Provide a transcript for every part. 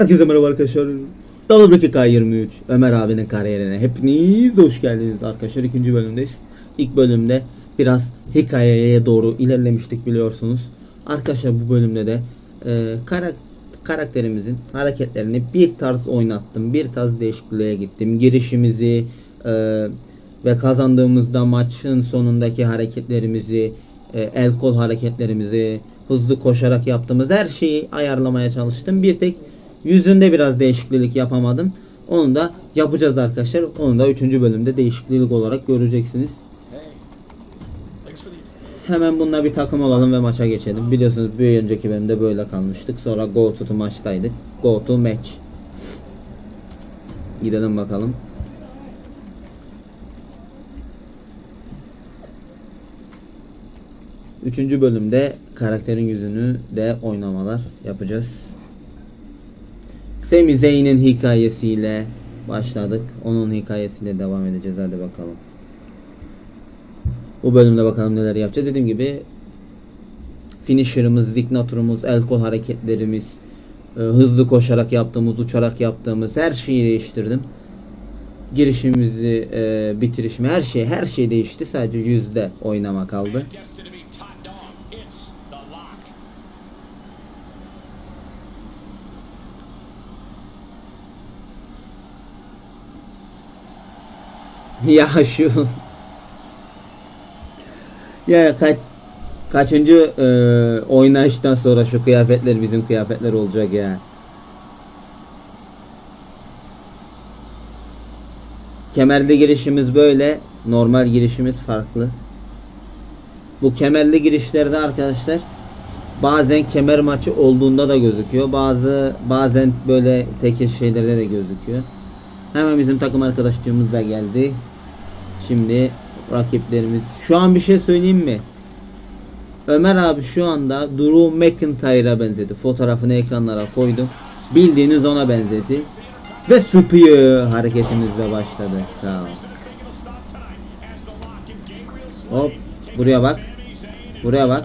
Herkese merhaba arkadaşlar. Double K23 Ömer abinin kariyerine hepiniz hoş geldiniz arkadaşlar. ikinci bölümdeyiz. İlk bölümde biraz hikayeye doğru ilerlemiştik biliyorsunuz. Arkadaşlar bu bölümde de e, karak- karakterimizin hareketlerini bir tarz oynattım. Bir tarz değişikliğe gittim. Girişimizi e, ve kazandığımızda maçın sonundaki hareketlerimizi, e, el kol hareketlerimizi, hızlı koşarak yaptığımız her şeyi ayarlamaya çalıştım. Bir tek yüzünde biraz değişiklik yapamadım. Onu da yapacağız arkadaşlar. Onu da 3. bölümde değişiklik olarak göreceksiniz. Hemen bununla bir takım olalım ve maça geçelim. Biliyorsunuz bir önceki bölümde böyle kalmıştık. Sonra go to maçtaydık. Go to match. Gidelim bakalım. Üçüncü bölümde karakterin yüzünü de oynamalar yapacağız. Sami Zayn'in hikayesiyle başladık. Onun hikayesiyle devam edeceğiz. Hadi bakalım. Bu bölümde bakalım neler yapacağız. Dediğim gibi finisher'ımız, signaturumuz, el kol hareketlerimiz, e, hızlı koşarak yaptığımız, uçarak yaptığımız her şeyi değiştirdim. Girişimizi, e, bitirişimi, her şey, her şey değişti. Sadece yüzde oynama kaldı. ya şu ya kaç kaçıncı e, oynayıştan sonra şu kıyafetler bizim kıyafetler olacak ya. Kemerli girişimiz böyle. Normal girişimiz farklı. Bu kemerli girişlerde arkadaşlar bazen kemer maçı olduğunda da gözüküyor. Bazı bazen böyle tek şeylerde de gözüküyor. Hemen bizim takım arkadaşlarımız da geldi. Şimdi rakiplerimiz. Şu an bir şey söyleyeyim mi? Ömer abi şu anda Drew McIntyre'a benzedi. Fotoğrafını ekranlara koydum. Bildiğiniz ona benzedi. Ve Spear hareketimizle başladı. Tamam. Hop buraya bak. Buraya bak.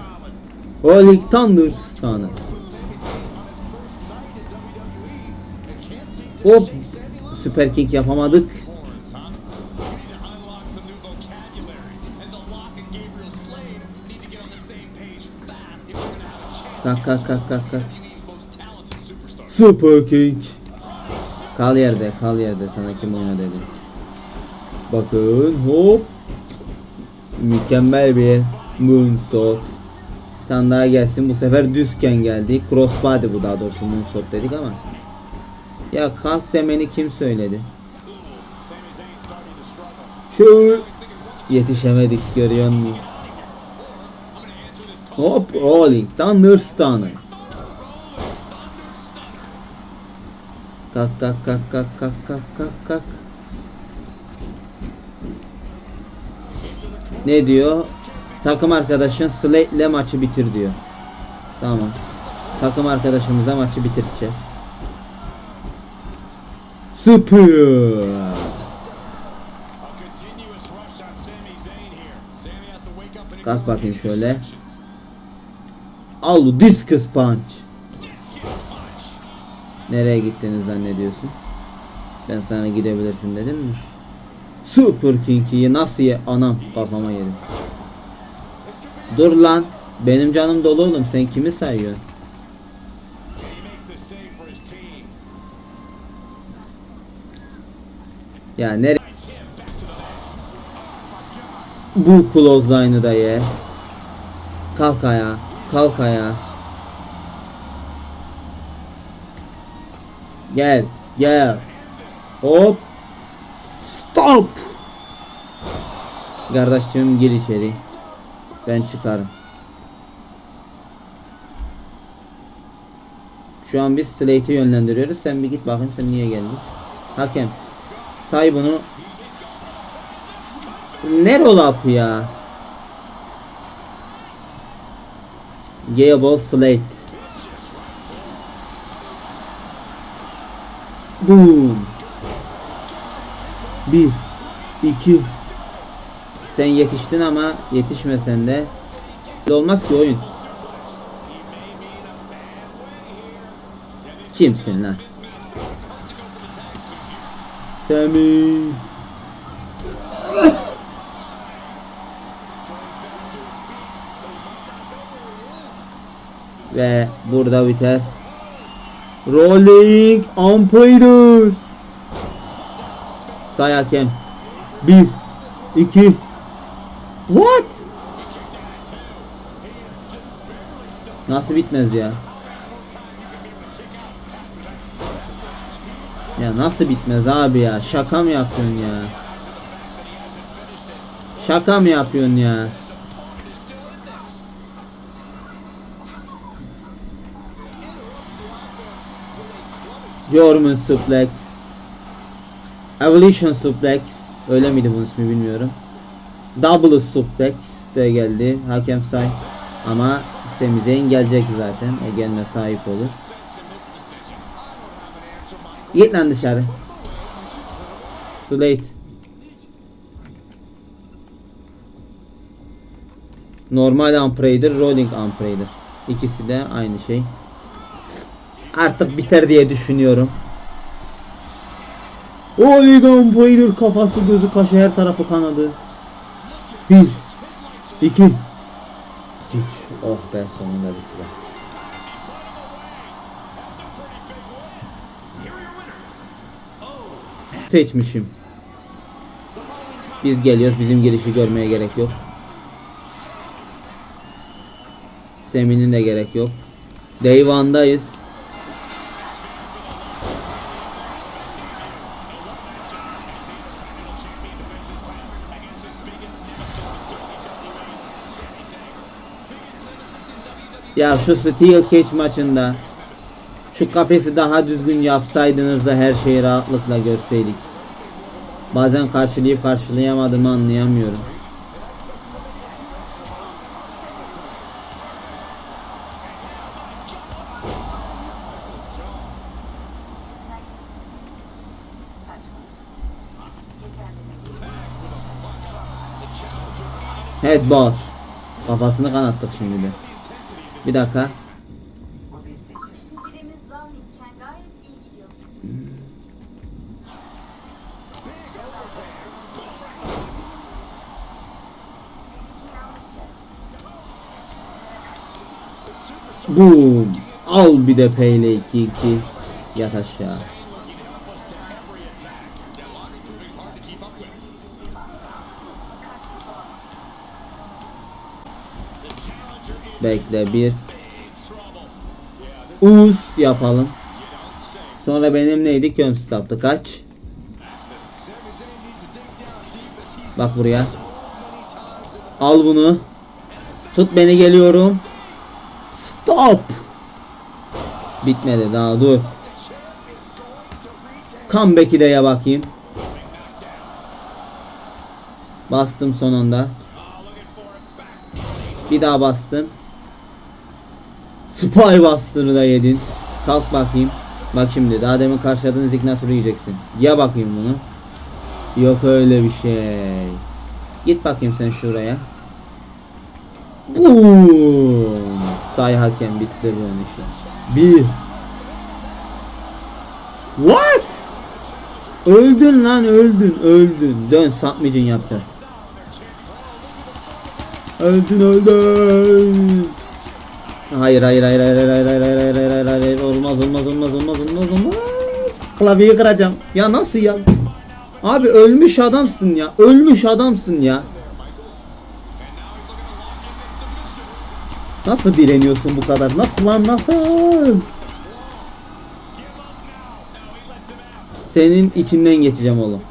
Holy Thunder Stanı. Hop. Süper King yapamadık. Kalk kalk kalk kalk kalk. Super King. Kal yerde, kal yerde. Sana kim oyna dedi. Bakın hop. Mükemmel bir moonsault. Bir tane daha gelsin. Bu sefer düzken geldi. Crossbody bu daha doğrusu moonsault dedik ama. Ya kalk demeni kim söyledi? Şu yetişemedik görüyor musun? Hop rolling Thunderstan'ı. Kalk kalk kalk kalk kalk kalk kalk kalk. Ne diyor? Takım arkadaşın Slate ile maçı bitir diyor. Tamam. Takım arkadaşımıza maçı bitireceğiz. Süper. Kalk bakayım şöyle. Al discus punch. Nereye gittiğini zannediyorsun? Ben sana gidebilirsin dedim mi? Super King'i nasıl ye? Anam kafama yedim. Dur lan. Benim canım dolu oğlum. Sen kimi sayıyorsun? Ya nere? Knights him back to the mat. Bu clothesline'ı da ye. Kalk ayağa. Kalk ayağa. Gel. Gel. Hop. Stop. Kardeşim gir içeri. Ben çıkarım. Şu an biz Slate'i yönlendiriyoruz. Sen bir git bakayım sen niye geldin. Hakem. Say bunu. Ne roll up ya? Yable Slate. Boom. Bir. iki. Sen yetiştin ama yetişmesen de olmaz ki oyun. Kimsin lan? Semih. Ve burada biter. Rolling umpire. Say hakem. Bir, iki. What? Nasıl bitmez ya? Ya nasıl bitmez abi ya? Şaka mı yapıyorsun ya? Şaka mı yapıyorsun ya? German suplex. Evolution suplex. Öyle miydi bunun ismi bilmiyorum. Double suplex de geldi. Hakem say. Ama Sami Zayn gelecek zaten. O gelme sahip olur. Git lan dışarı. Slate. Normal Unprader, Rolling Unprader. İkisi de aynı şey. Artık biter diye düşünüyorum. Rolling Unprader kafası gözü kaşı her tarafı kanadı. Bir. iki, Üç. Oh be sonunda bitti. Seçmişim. Biz geliyoruz. Bizim girişi görmeye gerek yok. Semin'in de gerek yok. Day. Ya şu Steel Cage maçında şu kafesi daha düzgün yapsaydınız da her şeyi rahatlıkla görseydik. Bazen karşılayıp karşılayamadığımı anlayamıyorum. Headbutt. Kafasını kanattık şimdi de. Bir dakika. Boom. Al bir de peyle 2-2. Yat aşağı. Bekle bir. Uz yapalım. Sonra benim neydi? Köm stop'tu. Kaç? Bak buraya. Al bunu. Tut beni geliyorum. Stop. Bitmedi daha dur. Comeback'i de ya bakayım. Bastım sonunda. Bir daha bastım. Spy bastığını da yedin. Kalk bakayım. Bak şimdi daha demin karşıladığın zignatürü yiyeceksin. Ya bakayım bunu. Yok öyle bir şey. Git bakayım sen şuraya. Boom. Say hakem bitti bunun işi. Bir. What? Öldün lan öldün öldün. Dön satmayacın yapacağız. Öldün öldün. Hayır hayır hayır hayır hayır hayır hayır hayır hayır hayır hayır olmaz olmaz olmaz olmaz olmaz olmaz. Klavyeyi kıracağım. Ya nasıl ya? Abi ölmüş adamsın ya. Ölmüş adamsın ya. Nasıl direniyorsun bu kadar? Nasıl lan nasıl? Senin içinden geçeceğim oğlum.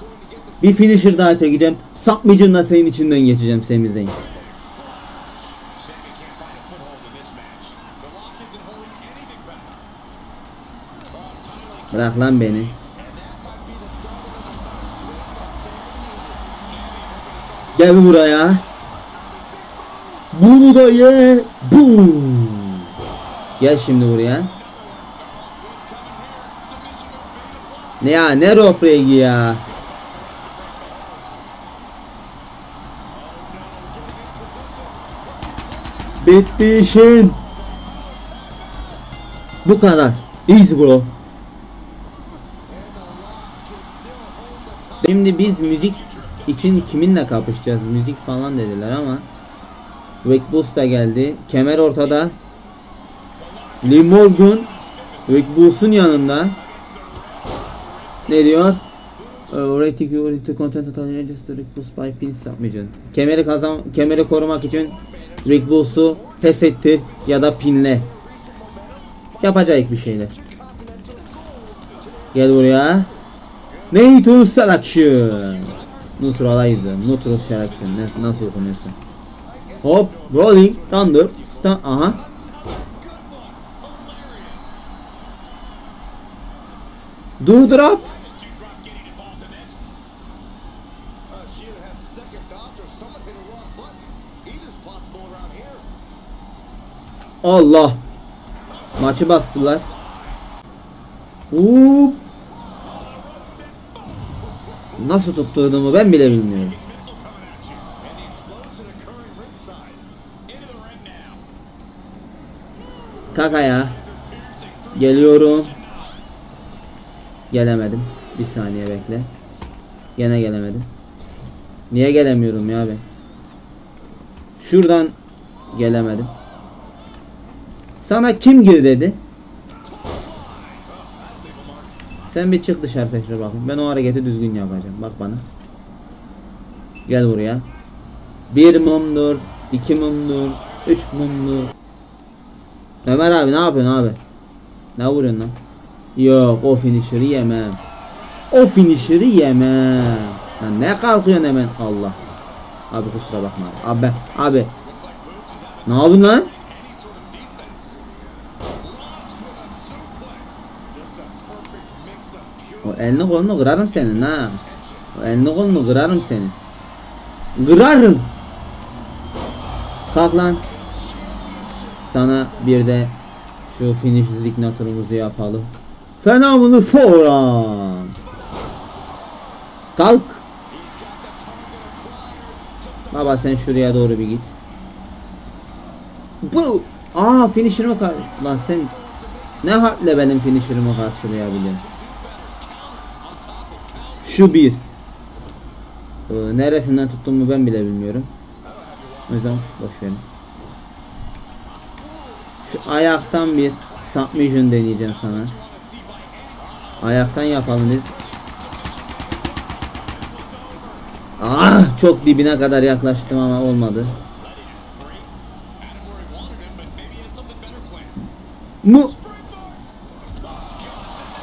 Bir finisher daha çekeceğim. Sapmayıcınla senin içinden geçeceğim Sami. Bırak lan beni. Gel buraya. Bunu da ye. Boom. Gel şimdi buraya. Ne ya ne roleplay ya. Bitti işin. Bu kadar. Easy bro. Şimdi biz müzik için kiminle kapışacağız? Müzik falan dediler ama Boost da geldi. Kemer ortada. Lee Morgan Boost'un yanında. Ne diyor? Ee, Rating to content Rick Boost by pin submission. Kemeri kazan kemeri korumak için Boost'u pes ettir ya da pinle. Yapacak bir şeyler. Gel buraya. Neutral selection. Neutralizer. Neutral selection. Nasıl okunuyorsa. Hop. Rolling. Thunder. Sta Aha. Do drop. Uh, she either had Nasıl tuttuğumu ben bile bilmiyorum. Kakaya. Geliyorum. Gelemedim. Bir saniye bekle. Gene gelemedim. Niye gelemiyorum ya ben? Şuradan gelemedim. Sana kim gir dedi? Sen bir çık dışarı tekrar bakın. Ben o hareketi düzgün yapacağım. Bak bana. Gel buraya. Bir mumdur, iki mumdur, üç mumdur. Ömer abi ne yapıyorsun abi? Ne vuruyorsun lan? Yok o finisher'ı yemem. O finisher'ı yemem. Lan ne kalkıyorsun hemen Allah. Abi kusura bakma. Abi abi. Ne yapıyorsun lan? O elini kolunu kırarım senin ha. O elini kolunu kırarım senin. Kırarım. Kalk lan. Sana bir de şu finish signature'ımızı yapalım. Phenomenal Forearm. Kalk. Baba sen şuraya doğru bir git. Bu. Aa finisher'ımı kar... Lan sen ne harple benim finisher'ımı karşılayabiliyorsun? Şu bir. Ee, neresinden tuttuğumu ben bile bilmiyorum. O yüzden boş verin. Şu ayaktan bir submission deneyeceğim sana. Ayaktan yapalım dedik. Ah çok dibine kadar yaklaştım ama olmadı. Mu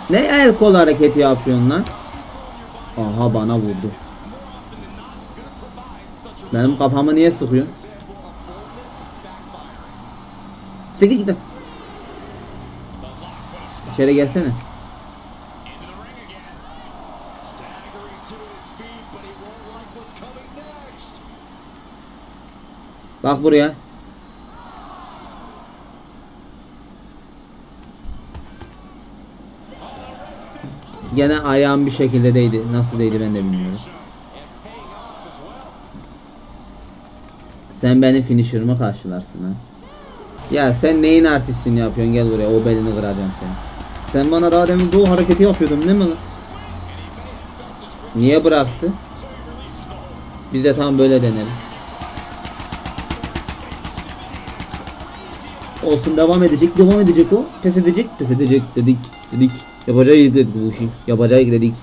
Ne el kol hareketi yapıyorsun lan? Aha bana vurdu. Benim kafamı niye sıkıyor? Çekil git. lan. İçeri gelsene. Into the Gene ayağım bir şekilde değdi. Nasıl değdi ben de bilmiyorum. Sen benim finisher'ımı karşılarsın ha. Ya sen neyin artistini yapıyorsun gel buraya o belini kıracağım seni. Sen bana daha demin bu hareketi yapıyordun değil mi? Niye bıraktı? Biz de tam böyle deneriz. Olsun devam edecek, devam edecek o. Pes edecek, pes edecek dedik, dedik. Yapacağız dedik bu işi, yapacağız dedik.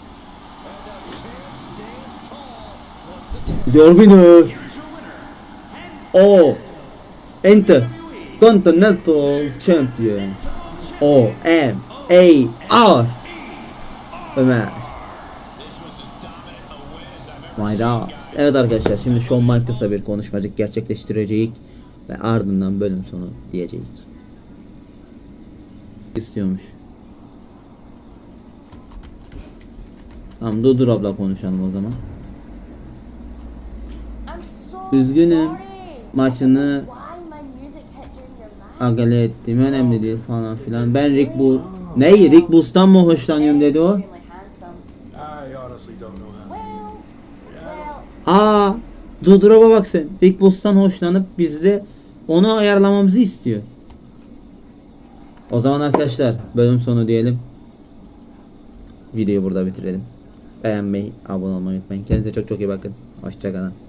Your winner. O. Enter. Continental Champion. O M A R. Ömer. God. Evet arkadaşlar şimdi Shawn Michaels'a bir konuşmacık gerçekleştireceğiz ve ardından bölüm sonu diyeceğiz. İstiyormuş. Tamam dur dur abla konuşalım o zaman. Üzgünüm. Maçını agale ettim önemli değil falan filan. Ben Rick Bu ne Rick Boos'tan mı hoşlanıyorum dedi o. Aa, Dudur'a bak sen. Big Boss'tan hoşlanıp biz de onu ayarlamamızı istiyor. O zaman arkadaşlar bölüm sonu diyelim. Videoyu burada bitirelim. Beğenmeyi, abone olmayı unutmayın. Kendinize çok çok iyi bakın. Hoşçakalın.